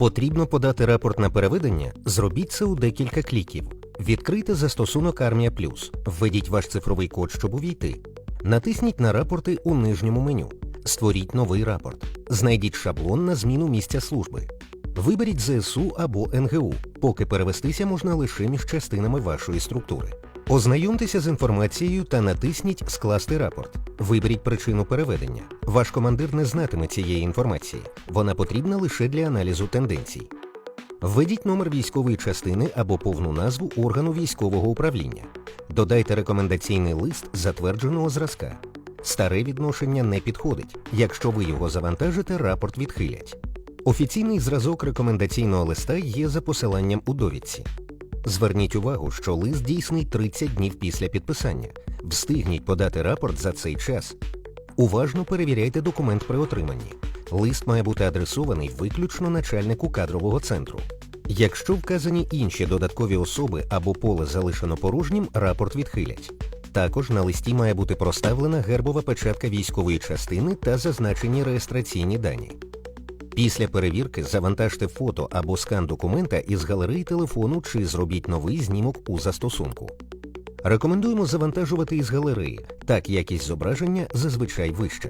Потрібно подати рапорт на переведення? Зробіть це у декілька кліків. Відкрийте застосунок Армія Плюс, введіть ваш цифровий код, щоб увійти. Натисніть на рапорти у нижньому меню. Створіть новий рапорт. Знайдіть шаблон на зміну місця служби. Виберіть ЗСУ або НГУ, поки перевестися можна лише між частинами вашої структури. Ознайомтеся з інформацією та натисніть Скласти рапорт. Виберіть причину переведення. Ваш командир не знатиме цієї інформації. Вона потрібна лише для аналізу тенденцій. Введіть номер військової частини або повну назву органу військового управління. Додайте рекомендаційний лист затвердженого зразка. Старе відношення не підходить. Якщо ви його завантажите, рапорт відхилять. Офіційний зразок рекомендаційного листа є за посиланням у довідці. Зверніть увагу, що лист дійсний 30 днів після підписання. Встигніть подати рапорт за цей час. Уважно перевіряйте документ при отриманні. Лист має бути адресований виключно начальнику кадрового центру. Якщо вказані інші додаткові особи або поле залишено порожнім, рапорт відхилять. Також на листі має бути проставлена гербова печатка військової частини та зазначені реєстраційні дані. Після перевірки завантажте фото або скан документа із галереї телефону чи зробіть новий знімок у застосунку. Рекомендуємо завантажувати із галереї, так якість зображення зазвичай вища.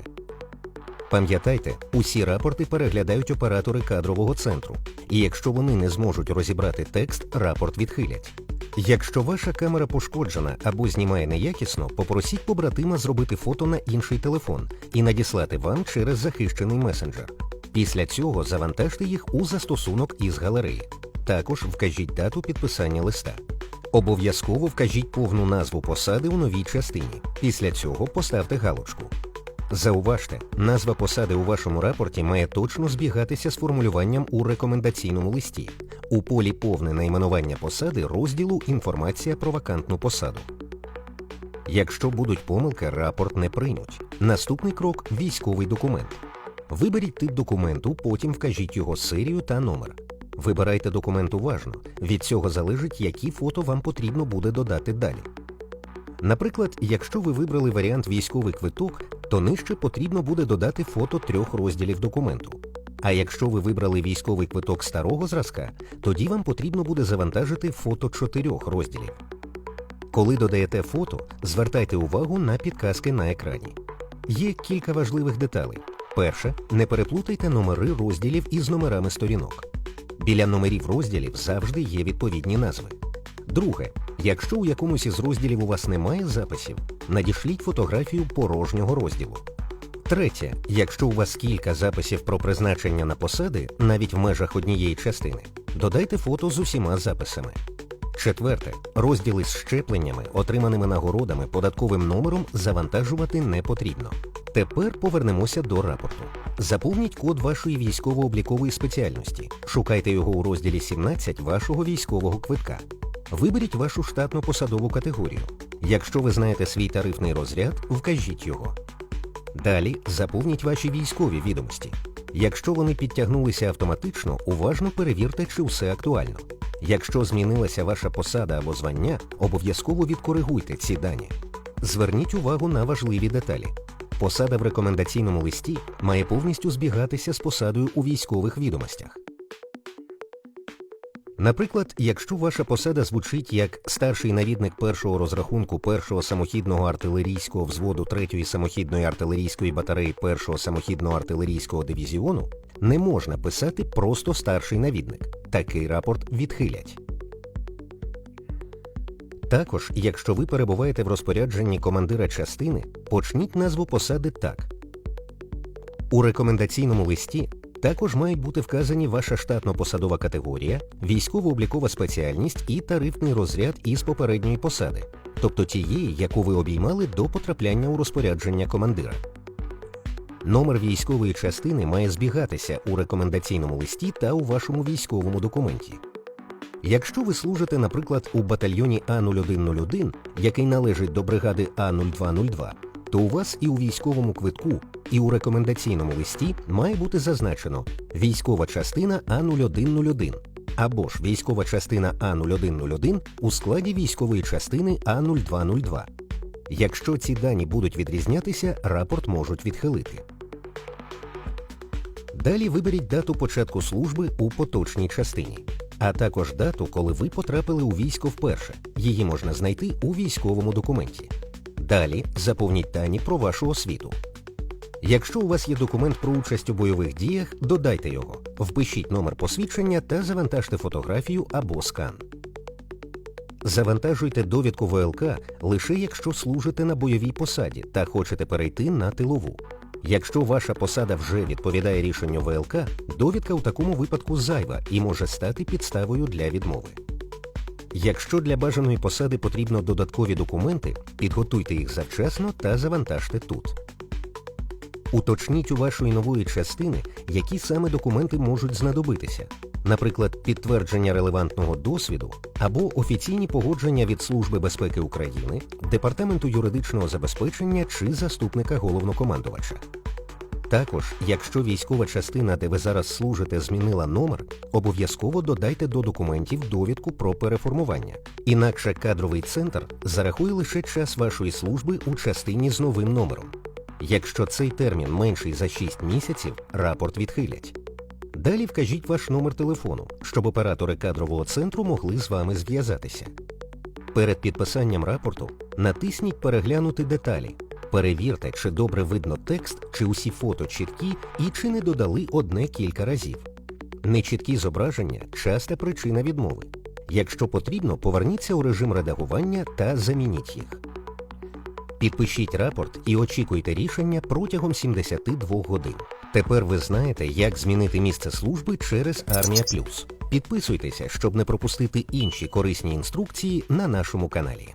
Пам'ятайте, усі рапорти переглядають оператори кадрового центру, і якщо вони не зможуть розібрати текст, рапорт відхилять. Якщо ваша камера пошкоджена або знімає неякісно, попросіть побратима зробити фото на інший телефон і надіслати вам через захищений месенджер. Після цього завантажте їх у застосунок із галереї. Також вкажіть дату підписання листа. Обов'язково вкажіть повну назву посади у новій частині. Після цього поставте галочку. Зауважте, назва посади у вашому рапорті має точно збігатися з формулюванням у рекомендаційному листі. У полі повне найменування посади розділу Інформація про вакантну посаду. Якщо будуть помилки, рапорт не приймуть. Наступний крок військовий документ. Виберіть тип документу, потім вкажіть його серію та номер. Вибирайте документ уважно. Від цього залежить, які фото вам потрібно буде додати далі. Наприклад, якщо ви вибрали варіант військовий квиток, то нижче потрібно буде додати фото трьох розділів документу. А якщо ви вибрали військовий квиток старого зразка, тоді вам потрібно буде завантажити фото чотирьох розділів. Коли додаєте фото, звертайте увагу на підказки на екрані. Є кілька важливих деталей. Перше, не переплутайте номери розділів із номерами сторінок. Біля номерів розділів завжди є відповідні назви. Друге, якщо у якомусь із розділів у вас немає записів, надішліть фотографію порожнього розділу. Третє, якщо у вас кілька записів про призначення на посади, навіть в межах однієї частини, додайте фото з усіма записами. Четверте, розділи з щепленнями, отриманими нагородами, податковим номером завантажувати не потрібно. Тепер повернемося до рапорту. Заповніть код вашої військово-облікової спеціальності. Шукайте його у розділі 17 вашого військового квитка. Виберіть вашу штатну посадову категорію. Якщо ви знаєте свій тарифний розряд, вкажіть його. Далі заповніть ваші військові відомості. Якщо вони підтягнулися автоматично, уважно перевірте, чи все актуально. Якщо змінилася ваша посада або звання, обов'язково відкоригуйте ці дані. Зверніть увагу на важливі деталі. Посада в рекомендаційному листі має повністю збігатися з посадою у військових відомостях. Наприклад, якщо ваша посада звучить як старший навідник першого розрахунку першого самохідного артилерійського взводу 3-ї самохідної артилерійської батареї першого самохідного артилерійського дивізіону, не можна писати просто старший навідник. Такий рапорт відхилять. Також, якщо ви перебуваєте в розпорядженні командира частини, почніть назву посади так. У рекомендаційному листі також мають бути вказані ваша штатно-посадова категорія, військово-облікова спеціальність і тарифний розряд із попередньої посади, тобто тієї, яку ви обіймали до потрапляння у розпорядження командира. Номер військової частини має збігатися у рекомендаційному листі та у вашому військовому документі. Якщо ви служите, наприклад, у батальйоні А0101, який належить до бригади А0202, то у вас і у військовому квитку, і у рекомендаційному листі має бути зазначено військова частина А0101 або ж військова частина А0101 у складі військової частини А0202. Якщо ці дані будуть відрізнятися, рапорт можуть відхилити. Далі виберіть дату початку служби у поточній частині, а також дату, коли ви потрапили у військо вперше. Її можна знайти у військовому документі. Далі заповніть дані про вашу освіту. Якщо у вас є документ про участь у бойових діях, додайте його, впишіть номер посвідчення та завантажте фотографію або скан. Завантажуйте довідку ВЛК лише якщо служите на бойовій посаді та хочете перейти на тилову. Якщо ваша посада вже відповідає рішенню ВЛК, довідка у такому випадку зайва і може стати підставою для відмови. Якщо для бажаної посади потрібно додаткові документи, підготуйте їх завчасно та завантажте тут. Уточніть у вашої нової частини, які саме документи можуть знадобитися, наприклад, підтвердження релевантного досвіду або офіційні погодження від Служби безпеки України, Департаменту юридичного забезпечення чи заступника головнокомандувача. Також, якщо військова частина, де ви зараз служите, змінила номер, обов'язково додайте до документів довідку про переформування. Інакше кадровий центр зарахує лише час вашої служби у частині з новим номером. Якщо цей термін менший за 6 місяців, рапорт відхилять. Далі вкажіть ваш номер телефону, щоб оператори кадрового центру могли з вами зв'язатися. Перед підписанням рапорту натисніть Переглянути деталі. Перевірте, чи добре видно текст, чи усі фото чіткі і чи не додали одне кілька разів. Нечіткі зображення часта причина відмови. Якщо потрібно, поверніться у режим редагування та замініть їх. Підпишіть рапорт і очікуйте рішення протягом 72 годин. Тепер ви знаєте, як змінити місце служби через Армія Плюс. Підписуйтеся, щоб не пропустити інші корисні інструкції на нашому каналі.